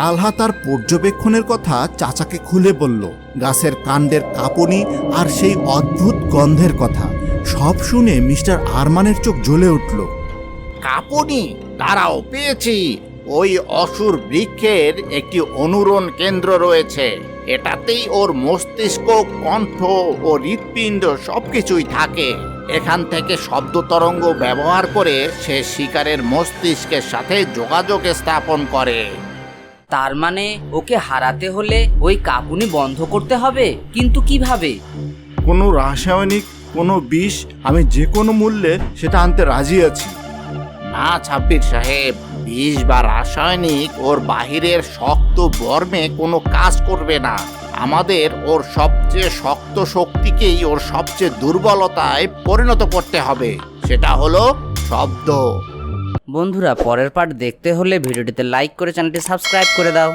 তালহা তার পর্যবেক্ষণের কথা চাচাকে খুলে বলল। গাছের কাণ্ডের কাঁপুনি আর সেই অদ্ভুত গন্ধের কথা। সব শুনে মিস্টার আরমানের চোখ জ্বলে উঠল। কাপুনি? তারাও পেয়েছি। ওই অসুর বৃক্ষের একটি অনুরণ কেন্দ্র রয়েছে। এটাতেই ওর মস্তিষ্ক, কণ্ঠ ও হৃৎপিণ্ড সবকিছুই থাকে। এখান থেকে শব্দ তরঙ্গ ব্যবহার করে সে শিকারের মস্তিষ্কের সাথে যোগাযোগ স্থাপন করে। তার মানে ওকে হারাতে হলে ওই কাপুনি বন্ধ করতে হবে? কিন্তু কীভাবে? কোনো রাসায়নিক কোনো বিষ আমি যে কোনো মূল্যে সেটা আনতে রাজি আছি। না ছাব্বির সাহেব বিষ বা রাসায়নিক ওর বাহিরের শক্ত বর্মে কোনো কাজ করবে না। আমাদের ওর সবচেয়ে শক্ত শক্তিকেই ওর সবচেয়ে দুর্বলতায় পরিণত করতে হবে। সেটা হলো শব্দ। বন্ধুরা পরের পার্ট দেখতে হলে ভিডিওটিতে লাইক করে চ্যানেলটি সাবস্ক্রাইব করে দাও।